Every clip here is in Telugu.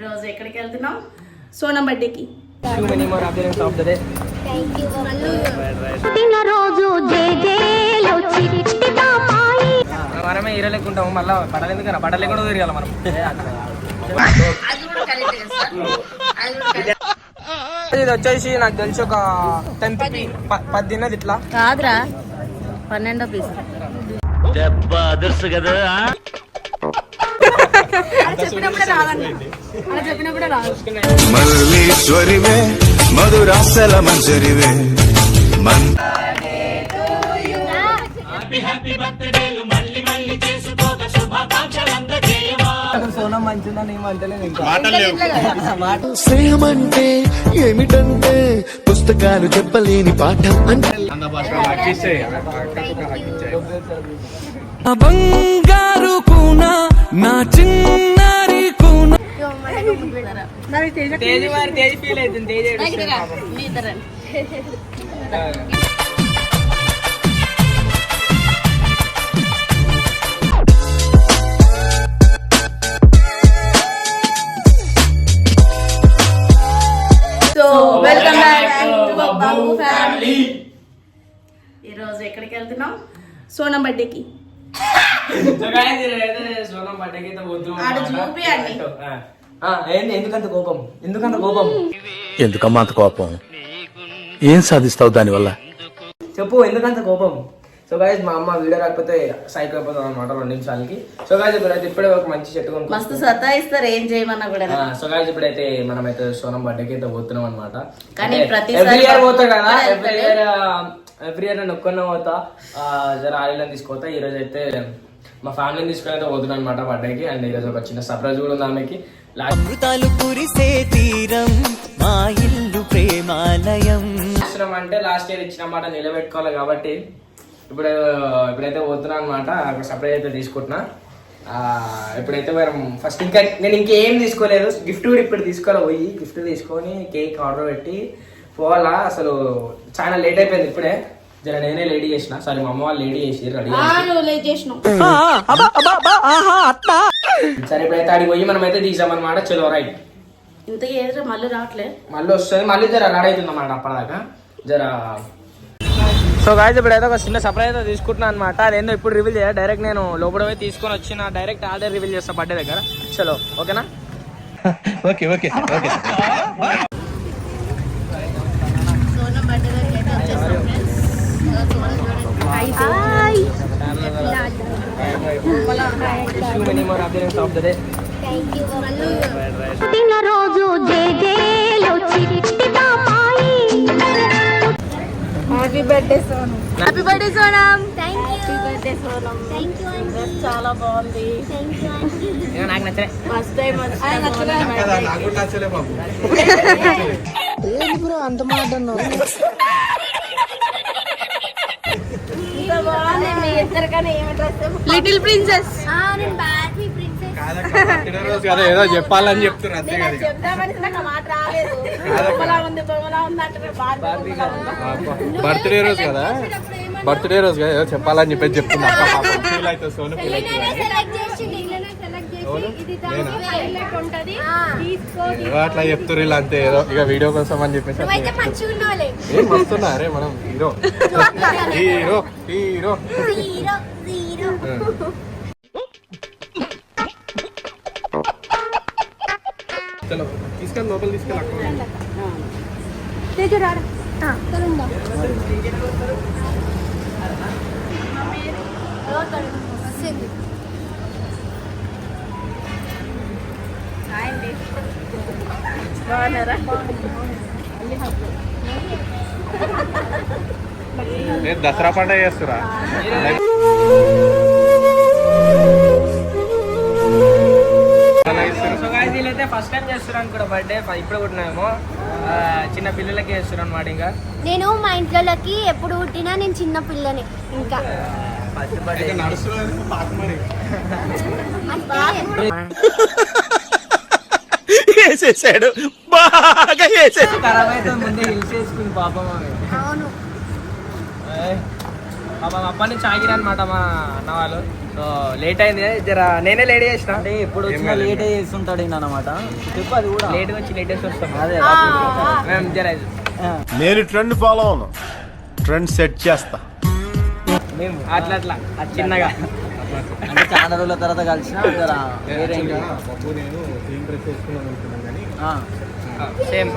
ఈరోజు ఎక్కడికి వెళ్తున్నాం? సోనం బర్త్డేకి. పుట్టినరోజు మనమే హీరో లెక్కుంటాము మళ్ళీ పడాలి ఎందుకన్నా? పడాలి కూడా తిరగాలి మనం. ఇది వచ్చేసి నాకు తెలిసి ఒక టెన్త్ పది తిన్నది ఇట్లా. కాదురా పన్నెండో పీస్. దెబ్బ అదర్సు కదా మల్లీశ్వరివే మధురాసల మంజరివే మన్ సోనం మంచిదని ఏమంటలేదు ఇంకా స్నేహం అంటే ఏమిటంటే పుస్తకాలు చెప్పలేని పాఠం అంటే బంగారు కూన నా చిన్నారి కూన తేజ్ మరి తేజ్ ఫీల్ అవుతుంది తేజ్ ఏడుస్తుంది పాపం. మీ ఇద్దరండి so welcome back to Babu family ఈరోజు ఎక్కడికి వెళ్తున్నాం? సోనం బర్త్డేకి ఎందుకంత కోపం? ఎందుకంత కోపం? ఎందుకమ్మా అంత కోపం? ఏం సాధిస్తావు దానివల్ల? చెప్పు ఎందుకంత కోపం? సో గాయస్ మా అమ్మ వీడియో రాకపోతే సైకిల్ అయిపోతుంది అనమాట రెండు నిమిషాలకి సో గాయస్ ఇప్పుడైతే ఇప్పుడే ఒక మంచి చెట్టు మస్తు. సతాయిస్తారు ఏం చేయమన్నా కూడా. ఆ, సో గాయస్ ఇప్పుడైతే మనమైతే సోనం బర్త్డేకి అయితే పోతున్నాం అనమాట కానీ ప్రతిసారి ఎవ్రీ ఇయర్ పోతా కదా ఎవ్రీ ఇయర్ ఎవ్రీ ఇయర్ నేను ఒక్కనే పోతా. ఆ, జర ఆయిలని తీసుకోతా ఈ రోజు అయితే మా ఫ్యామిలీని తీసుకొని అయితే పోతున్నాను అనమాట బర్త్డేకి అండ్ ఈ రోజు ఒక చిన్న సర్ప్రైజ్ కూడా ఉంది ఆమెకి. లాస్ట్ అమృతాలు కురిసే తీరం మా ఇల్లు ప్రేమాలయం. అంటే లాస్ట్ ఇయర్ ఇచ్చిన మాట నిలబెట్టుకోవాలి కాబట్టి ఇప్పుడు ఇప్పుడైతే పోతున్నా అనమాట ఒక సర్ప్రైజ్ అయితే తీసుకుంటున్నా. ఆ, ఇప్పుడైతే మనం ఫస్ట్ ఇంకా నేను ఇంకేం తీసుకోలేదు. గిఫ్ట్ కూడా ఇప్పుడు తీసుకోవాలి పోయి గిఫ్ట్ తీసుకొని కేక్ ఆర్డర్ పెట్టి పోవాలా? అసలు చాలా లేట్ అయిపోయింది ఇప్పుడే. జర నేనే లేడీ చేసిన. సారీ మా అమ్మ వాళ్ళు లేడీ చేసి రెడీ సరే ఇప్పుడైతే అడిగి పోయి మనం అయితే తీసామన్నమాట. చలో రైట్. ఇంతకీ ఏదో మళ్ళీ రావట్లే. మళ్ళీ వస్తుంది. మళ్ళీ జర రెడీ అవుతుంది అన్నమాట అప్పటిదాకా. జర సో గాయస్ ఇప్పుడు అయితే ఒక చిన్న సర్ప్రైజ్ అయితే తీసుకుంటున్నాను అనమాట అదేందో ఇప్పుడు రివీల్ చేయాలి. డైరెక్ట్ నేను లోపల పోయి తీసుకొని వచ్చిన డైరెక్ట్ ఆర్డర్ రివీల్ చేస్తా బర్త్డే దగ్గర. చలో ఓకేనా? Okay okay okay. బర్త్డే దగ్గరికి అయితే happy birthday Sonam happy birthday Sonam thank you happy birthday Sonam thank you dress చాలా బాగుంది. థ్యాంక్ యూ నాకు నచ్చలే. ఫస్ట్ టైం ఇంత బాగుంది. మీ ఇద్దరికన్నా ఏమి డ్రెస్? లిటిల్ ప్రిన్సెస్ నేను ప్రిన్సెస్ ఏదో చెప్పాలని చెప్తున్నా నేను చెప్దామని నాకు మాట రాలేదు. బొమ్మలా ఉంది బొమ్మలా ఉంది అంటే బార్బీ బొమ్మలా ఉందా? బర్త్డే రోజు కదా? బర్త్డే రోజు కదా ఏదో చెప్పాలని చెప్పేసి చెప్తున్నా. ఫీల్ అవుతుంది సోను ఫీల్ ఇలానే సెలెక్ట్ చేసి ఇలానే సెలెక్ట్ చేసి ఇది దాని హైలైట్ ఉంటది. తీసుకో ఏదో అట్లా చెప్తున్నారు ఇలా అంతే ఏదో ఇక వీడియో కోసం అని చెప్పేసి ఏం వస్తున్నా అరే మనం హీరో హీరో హీరో చలో తీసుకెళ్ళి లోపల తీసుకెళ్ళి అక్కడ తెజరాడు తరుందా బాగున్నారా? నేను దసరా పండుగ చేస్తురా? వీళ్ళైతే ఫస్ట్ టైం చేస్తున్నాను కూడా బర్త్డే ఇప్పుడు పుట్టినామేమో ఆ, చిన్న పిల్లలకి చేస్తున్నాను అనమాట ఇంకా. నేను మా ఇంట్లోకి ఎప్పుడు పుట్టినా నేను చిన్న పిల్లని ఇంకా. ఫస్ట్ బర్త్డే వేసేసాడు. బాగా వేసేసాడు. ఖరాబ్ అయితే ముందే హిల్స్ వేసుకుంది పాపం అవును. పాపం అప్పటి నుంచి ఆగిరనమాట మా అన్న వాళ్ళు సో లేట్ అయింది. జర నేనే లేట్ చేసిన. అంటే ఎప్పుడు వచ్చినా లేట్ చేస్తుంటాడు అనమాట చెప్పు అది కూడా. లేట్ వచ్చి లేట్ చేసి వస్తాం. అదే మేము జర నేను ట్రెండ్ ఫాలో అవును ట్రెండ్ సెట్ చేస్తా. మేము అట్లా అట్లా. చిన్నగా. అంటే చాలా రోజుల తర్వాత కలిసిన జర వేరే నేను సేమ్ డ్రెస్ వేసుకున్నాను అనుకున్నాను కానీ ఆ. సేమ్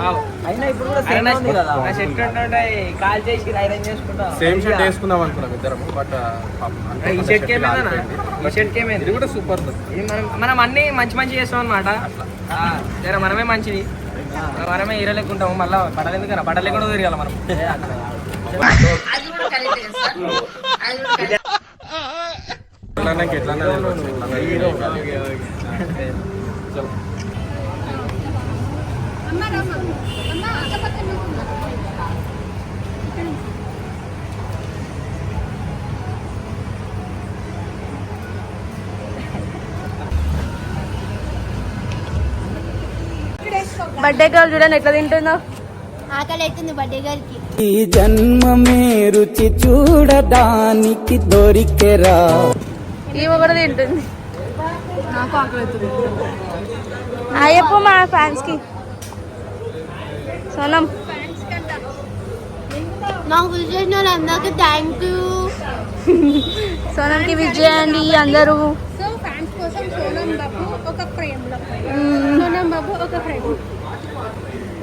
అయినా ఇప్పుడు కూడా సేమ్ ఉంది కదా. నా షర్ట్ ఉంటుంటే కాల్ చేసి ఐరన్ చేసుకుంటా. సేమ్ షర్ట్ వేసుకుందాం అనుకున్నాం ఇద్దరం బట్ ఈ షర్ట్ ఈ షర్ట్ ఇది కూడా సూపర్ ఇది మనం మనం అన్ని మంచి మంచి చేస్తాం అనమాట జర మనమే మంచిది. మనమే హీరో లెక్క ఉంటాము మళ్ళీ బట్టలు ఎందుకన్నా? బట్టలు లేకుండా తిరగాలి మనం. నాకు ఎట్లా హీరో అమ్మ రమ్మ అమ్మ అక్క పక్కన కూర్చో. బర్త్డే గర్ల్ చూడండి ఎట్లా తింటుందో. ఆకలి అవుతుంది బర్త్డే గారికి ఈ జన్మమే రుచి చూడడానికి దొరికెరా. ఈమె కూడా తింటుంది. నాకు ఆకలి అవుతుంది అయ్యప్ప మా ఫ్యాన్స్కి సోనం నాకు విష్ వాళ్ళందరికీ థ్యాంక్ యూ సోనంకి విజయ్ అండి అందరూ. సో ఫ్యాన్స్ కోసం సోనం బాబు ఒక ఫ్రేమ్లో సోనం బాబు ఒక frame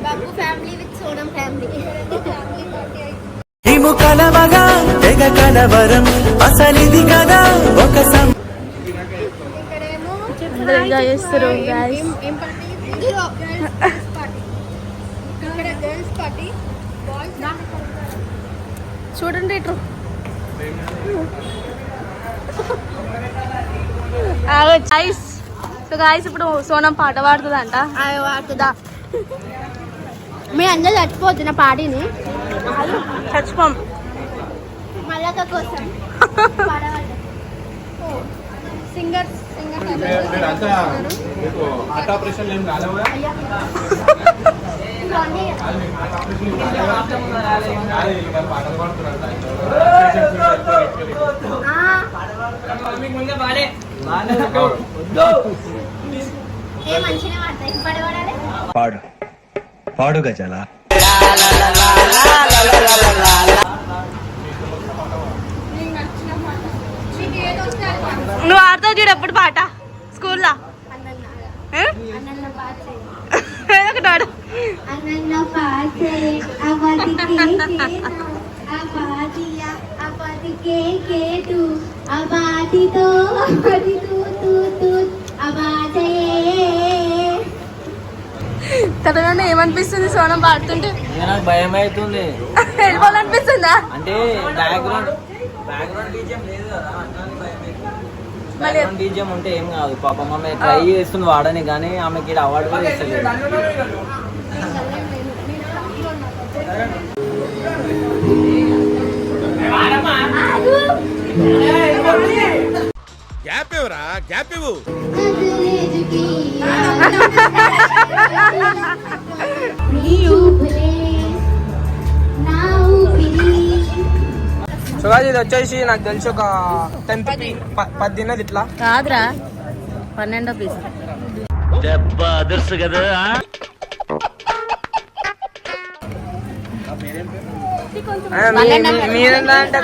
Babu family with Sonam family ఇము కలవగా తెగ కలవరం అసలిది కదా ఒక సం ఇక్కడేమో చేస్తారు. ఏం ఏం పార్టీ ఇదిగో గర్ల్స్ పార్టీ ఇక్కడ గర్ల్స్ పార్టీ బాయ్స్ చూడండి ఇటు. గాయస్ సో గాయస్ ఇప్పుడు సోనం పాట పాడుతుందంట. వాడుతుందా? మీ అందరూ చచ్చిపోతున్న నా పార్టీని చచ్చిపోం. మళ్ళక కోసం మీకు హార్ట్ ఆపరేషన్ పాడు. పాడు గజాల. నువ్వు ఆడతావు చూడు ఎప్పుడు పాట? స్కూల్లో అన్నన్న ఏ? అన్నన్న పాచే ఏదో ఒకటి పాడు అన్నన్న పాచే అపతి కేకేటు అపాతియ అపతి కేకేటు అపాతితో అపతి తూ తూ తూ అపాచయే తర్వాత ఏమనిపిస్తుంది సోనం పాడుతుంటే? నాకు భయం అవుతుంది. వెళ్ళిపోవాలనిపిస్తుందా? అంటే బ్యాక్గ్రౌండ్ బ్యాక్గ్రౌండ్ బీజియం లేదు కదా బీజియం ఉంటే ఏం కాదు. పాపం ఆమె ట్రై చేస్తుంది వాడని కానీ ఆమెకి అవార్డు కూడా ఇస్తలేదు. గ్యాప్ ఇవ్వరా గ్యాప్ ఇవ్వు ఇది వచ్చేసి నాకు తెలిసి ఒక టెన్త్ పది తిన్నది ఇట్లా. కాదురా పన్నెండో పీస్. దెబ్బ అదర్సు కదా.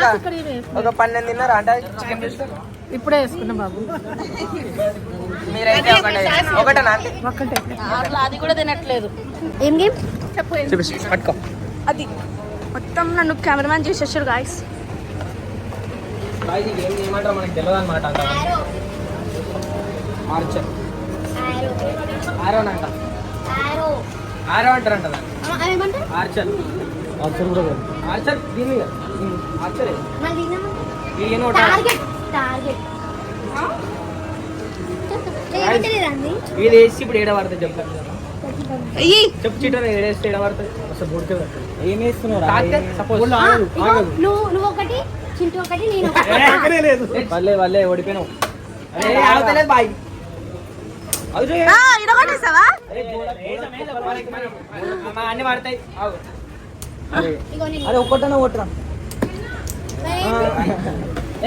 ఒక- ఒక పన్నెండు తిన్నారా? అంటే చికెన్ ఇప్పుడే వేసుకున్నా బాబు. మీరైతే ఒకటే. అట్లా అది కూడా తినట్లేదు. ఏం గేమ్? పట్టుకో. అది. మొత్తం నన్ను కెమెరామ్యాన్ చేసేసారు గాయస్ ఆర్చర్ ఆరో ఏమంటారు ఆర్చర్ ఆర్చర్ కూడా ఆర్చర్ దీని ఆర్చర్ ఇది వేసి ఇప్పుడు ఏడ పడుతుంది చెప్తాను చెప్పు చీటర్ ఏడేస్తే ఏడ పడుతుంది అసలు బుడితే ఏం వేస్తున్నావు తాకితే సపోజ్ నువ్వు నువ్వు ఒకటి చింటూ ఒకటి నేను ఒకటి. వల్లే వల్లే ఓడిపోయినావు. ఆగుతలేదు బాయ్. ఇరగొట్టేసావా? అన్ని పడతాయి అరే ఒక్కటనే కొట్టరా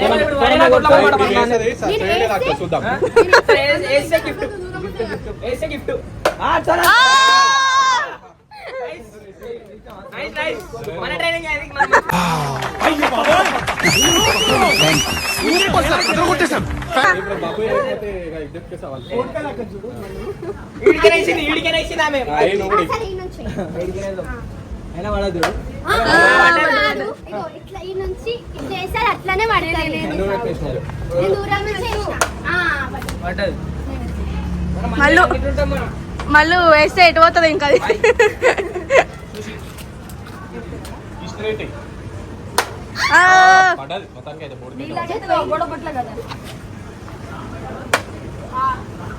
మరి ఏమన్నా ఇప్పుడు వరేనా అయినా పడదు ఆ, కాదు. ఇగో ఇట్లా ఈ నుంచి ఇట్లా వేసారు అట్లానే పడతాయి నువ్వు ఎక్కేసినావు. నేను దూరం నుంచి వేసిన. ఆ, పట్టు. పడ్డది. మనం మళ్ళు. మళ్ళీ వేస్తే ఎటు పోతుంది ఇంకా అది ఆ, పడ్డది మొత్తానికి అయితే బోర్డు మీద.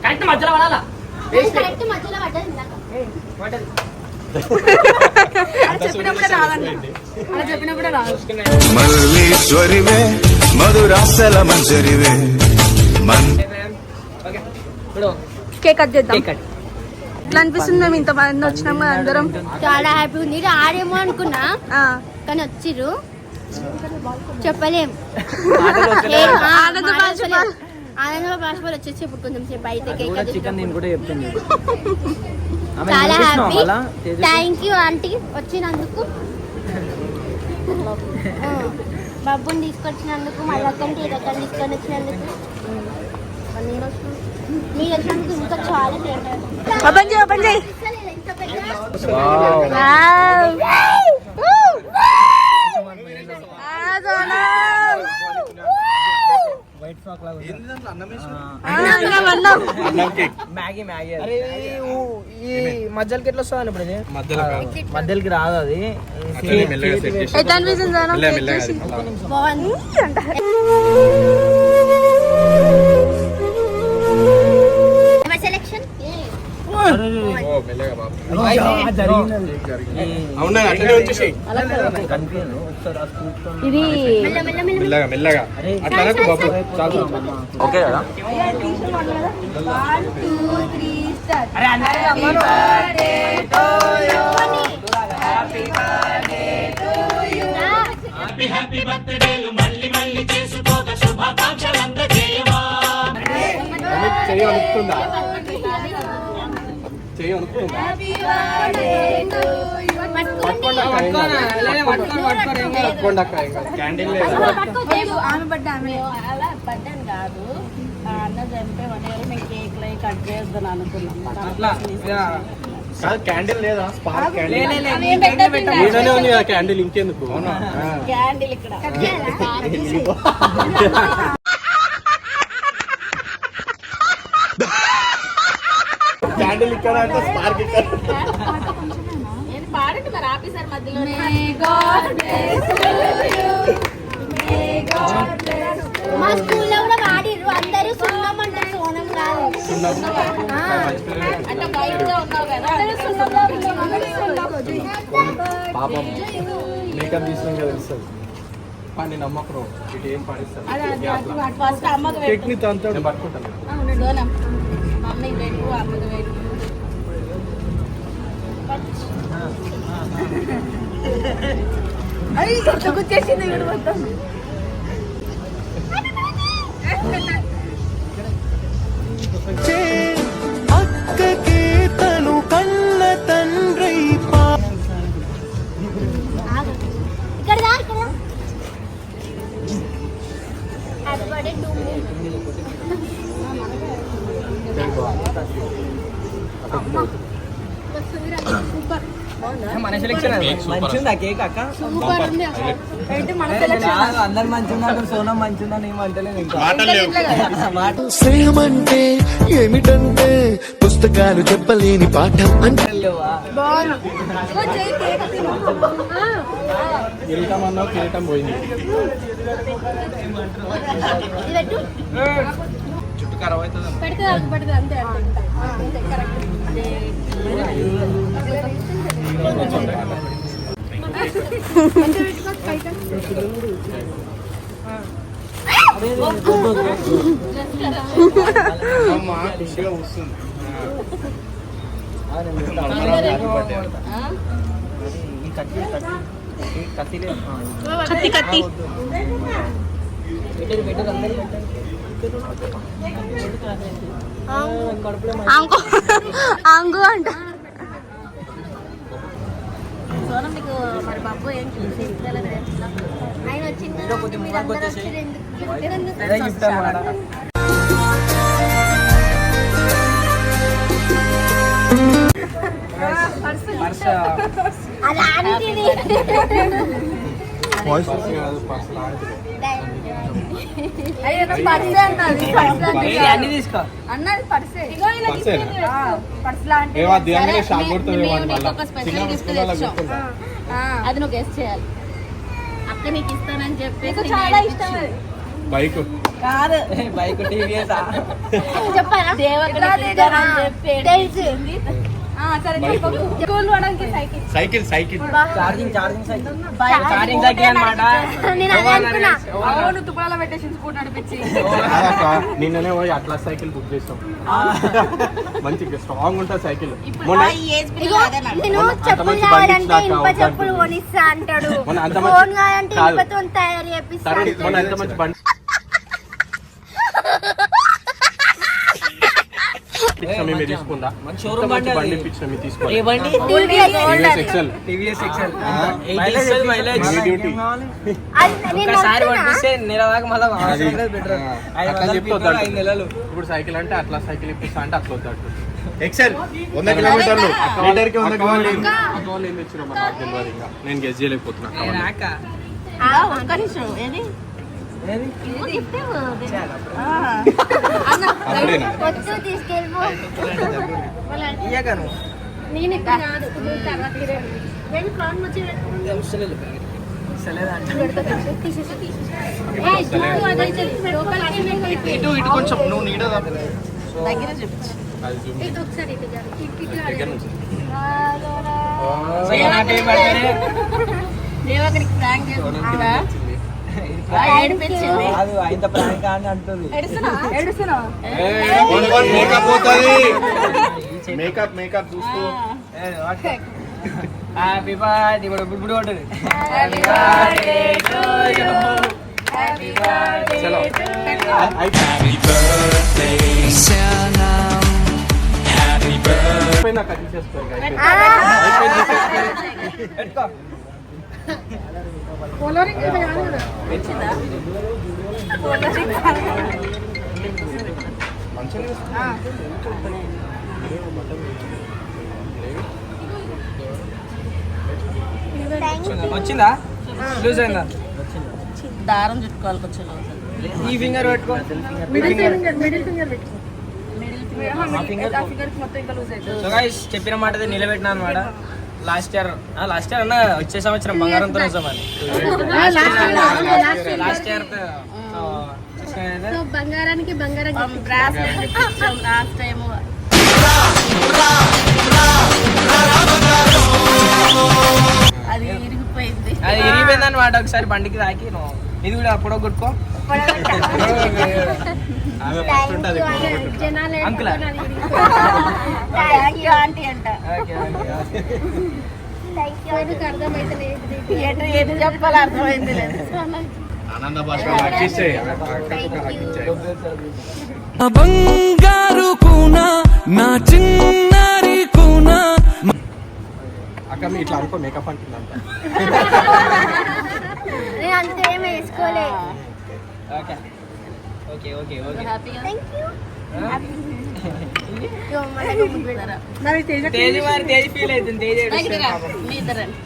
కరెక్ట్ మధ్యలో పడాలా ఇది కరెక్ట్ మధ్యలో పడ్డది ఇందాక. పడ్డది. మల్లీశ్వరివే మధురాసల మంజరివే. మన్ ఓకే. ఇప్పుడు కేక్ కట్ చేద్దాం. అనిపిస్తుంది మేము ఇంత మంది వచ్చినాము అందరం? చాలా హ్యాపీ ఉంది. ఆడేమో అనుకున్నా ఆ, కానీ వచ్చిర్రు. చెప్పలేం ఆనంద బాష్పాలు వచ్చేసి ఇప్పుడు కొంచెం సేపు అయితే కేక్ చాలా హ్యాపీ మళ్ళా? థ్యాంక్ యూ ఆంటీ వచ్చినందుకు. ఆ, బబ్బుని తీసుకొచ్చినందుకు మళ్ళక్కని తీరక్కని తీసుకొని వచ్చినందుకు. మీరు వచ్చినందుకు ఇంకా చాలా థ్యాంక్ ఓపెన్ చేయి ఓపెన్ చేయి. ఇంత మ్యాగీ మ్యాగీ అరే ఈ మధ్యలోకి ఎట్లా వస్తుంది ఇప్పుడు? ఇది. మధ్యలోకి రాదు అది. ఎట్లా అనిపిస్తుంది ఇది మెల్ల మెల్ల మెల్ల మెల్లగా మెల్లగా అట్లా అనకు బాబు చాలు ఓకే కదా అక్క ఏం కాదు. పట్టుకోనా? లేదా పట్టుకోను, పట్టుకోను, ఏం కాదు. పట్టుకోండి అక్క కాదు. క్యాండిల్ కాదు. అన్న చంపే వడేరు మేము కేక్ లై కట్ చేద్దాం అనుకున్నాం క్యాండిల్ లేదా? Spark candle. ఉంది కదా క్యాండిల్ ఇంకెందుకు? క్యాండిల్ ఇక్కడ. క్యాండిల్ ఇక్కడ అంటే స్పార్క్ ఇక్కడ. నేను పాడండి మరి ఆఫీసర్ మధ్యలో. మా స్కూల్లో కూడా వాడిర్రు అందరూ సున్నం అంటారు సోనం కాదు. ఆ. అంటే బయట ఉన్నావు కదా. పాపం మేకప్ తీసినాం కదా తెలుస్తుంది పండి నమ్మకం. ఇటు ఏం పాడిస్తారు? పట్టుకుంటాను. సోనం. మమ్మీకి పెట్టు అమ్మకి పెట్టు అది గుర్తొచ్చేసింది వీడు మొత్తం అక్కకే తను కన్న తండ్రి అందరు మంచిగా సోనం మంచిగా స్నేహం అంటే ఏమిటంటే పుస్తకాలు చెప్పలేని పాఠం అంటే కిరీటం కిరీటం పోయింది ఇది పెట్టు చుట్టూ ఖరాబ్ అవుతుంది? పెడితే అది పెడితే అంతే అంతే. ఆ, అంతే కరెక్ట్. అమ్మ ఖుషిగా వస్తుంది ఈ కత్తి కత్తి. అంగు అంగు అంట. సోనం మీకు మరి బాబు ఏం చూసి ఆయన వచ్చింది అది ఆంటీది అన్ని తీసుకో. అన్నది పర్సే. పర్స్ లాంటి? అది నువ్వు గెస్ట్ చేయాలి. అక్క నీకు ఇస్తానని చెప్పి నీకు చాలా ఇష్టం అది. బైక్. కాదు. బైక్ టీవీఎస్ చెప్పారా చెప్పి తెలుసు ఆ, సరే చెప్పు. School. Cycle cycle. Cycle charging charging cycle. Charging cycle అన్నమాట. అవును పెట్టేసి నడిపించి. నిన్ననే పోయి అట్లా సైకిల్ బుక్ చేస్తాం మంచి స్ట్రాంగ్ ఉంటుంది సైకిల్. మొన్న నేను చెప్పులు కావాలంటే చెప్పులు కొనిస్తా అంటాడు. మొన్న అంత మంచి- ఫోన్ కావాలంటే తయారు చేపిస్తా తరుణ్ అంటాడు. మొన్న ఎంత మంచి బండి ఇచ్చిన మేము తీసుకుందా మంచి showroom ఎంత మంచి బండి బండి అది. ఇప్పించిన మేము ఏ తీసుకోవాలి బండి TVS Excel TVS Excel mileage mileage Heavy duty. అది నేను ఒకసారి వస్తున్నా. పంపిస్తే నెల దాకా మళ్ళీ అది, బెటర్ ఆ, ఐదు అట్లా వందలు చెప్తే people, వద్దంట. ఐదు నెలలు. ఇప్పుడు సైకిల్ అంటే అట్లా సైకిల్ ఇప్పిస్తా అంటే అట్లా వద్దాడు ఎక్సెల్ వంద కిలోమీటర్లు. లీటర్కి వంద కిలోమీటర్లు మరి నేను గెస్ చేయలేకపోతున్నా అక్క వాళ్ళు. రాక ఆ, ఒక్క నిమిషం ఏది ఇవ్వు gift ఇవ్వు. ఆ. అప్పుడేనా వద్దు తీసుకెళ్ళిపో. ఇయ్యకను నేను ఇక్కడ కాదు తర్వాత. వెళ్ళి వచ్చి వెళ్ళి ఇటు ఇటు కొంచెం నువ్వు నీడ దగ్గర బర్త్డే దేవకరికి ప్రాంక్ ఇంత ప్రాంక్ అని అంటుంది. మేకప్ పోతుంది. మేకప్ మేకప్ చూసుకో హ్యాపీ బర్త్డే ఇప్పుడు ఇప్పుడు ఉంటుంది చలో. అయిపోయింది అక్క తీసేసుకో ఇక అయిపోయింది. అయిపోయింది. తీసేసుకో. పెట్టుకో వచ్చిందా? లూజ్ అయిందా? దారం చుట్టుకోవాలి కొంచెం. ఈ ఫింగర్ పెట్టుకో. మిడిల్ ఫింగర్ మిడిల్ ఫింగర్ పెట్టు ఆ ఫింగర్ ఆ ఫింగర్ మొత్తం ఇంకా లూజ్ అవుతుంది సో గైస్ చెప్పిన మాట నిలబెట్టినా అనమాట. లాస్ట్ ఇయర్ లాస్ట్ ఇయర్ అన్న వచ్చే సంవత్సరం బంగారంతో నిజమని లాస్ట్ ఇయర్ సో బంగారానికి బంగారం లాస్ట్ టైం అది ఇరిగిపోయింది అది ఇరిగిపోయింది. అనమాట ఒకసారి బండికి తాకి నువ్వు ఇది కూడా జనాలు అంకుల్ అర్థమైంది బంగారు కూన నా చిన్నారి కూన. అక్క మీ ఇట్లా అనుకో మేకప్ అంటుందంట. అంత ఏం వేసుకోలే. ఓకే. Okay okay okay. హ్యాపీగా థ్యాంక్ యూ మరి తేజ తేజ్ మరి తేజ్ ఫీల్ అవుతుంది తేజ్. మీ ఇద్దరండి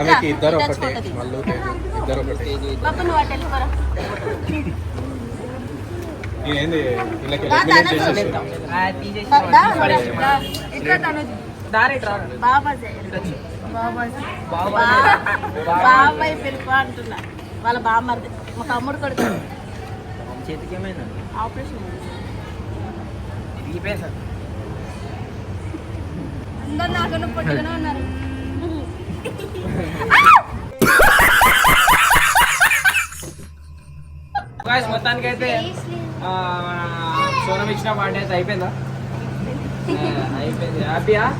ఆమెకి ఇద్దరు ఒకటే. మళ్ళీ ఇద్దరు ఒకటే. నేనేంది వీళ్ళకి దా, eliminate బాబాయ్ పిలుపు అంటున్నా. వాళ్ళ బామ్మర్ది. మా తమ్ముడు కొడుకు. చేతికి ఏమైంది? ఆపరేషన్ అందరు నాకన్నా పొట్టిగానే ఉన్నారు. గాయస్ మొత్తానికి అయితే సోనం ఇచ్చిన అయితే అయిపోయిందా. ఆ, అయిపోయింది. హ్యాపీయా చెప్పుడు మమ్మీ నేనేం మాట్లాడతా మాట్లాడేది హ్యాపీ అక్కను హ్యాపీ మీరు హ్యాపీ మన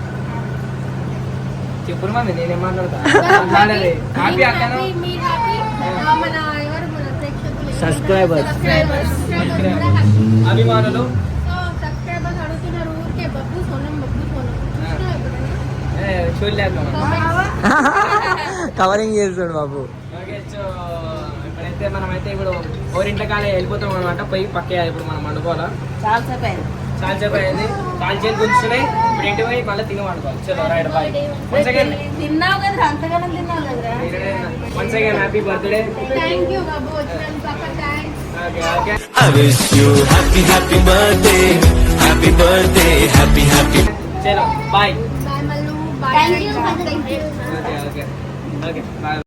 ఎవరు మన ప్రేక్షకులు Subscribers. సబ్స్క్రైబర్స్ అభిమానులు. కవరింగ్ చేస్తాడు బాబు ఇప్పుడైతే మనమైతే ఇప్పుడు ఓరింటకాలే వెళ్ళిపోతాం అనమాట పోయి పక్కే ఇప్పుడు మనం వండుకోవాలా చాలా సేపు అయింది చాలా సేపు అయింది కాలు చేతి గుంచుతున్నాయి ఇప్పుడు ఇంటి పోయి మళ్ళీ తిని వండుకోవాలి చలో రైట్ బాయ్ వన్స్ అగైన్ తిన్నావు కదా అంతగానం తిన్నావు కదరా once again happy birthday thank you బాబు వచ్చినందుకు అక్క thanks okay okay I wish you. Happy happy birthday. Happy birthday. Happy happy. చలో bye bye Mallu bye thank you thank you okay okay okay bye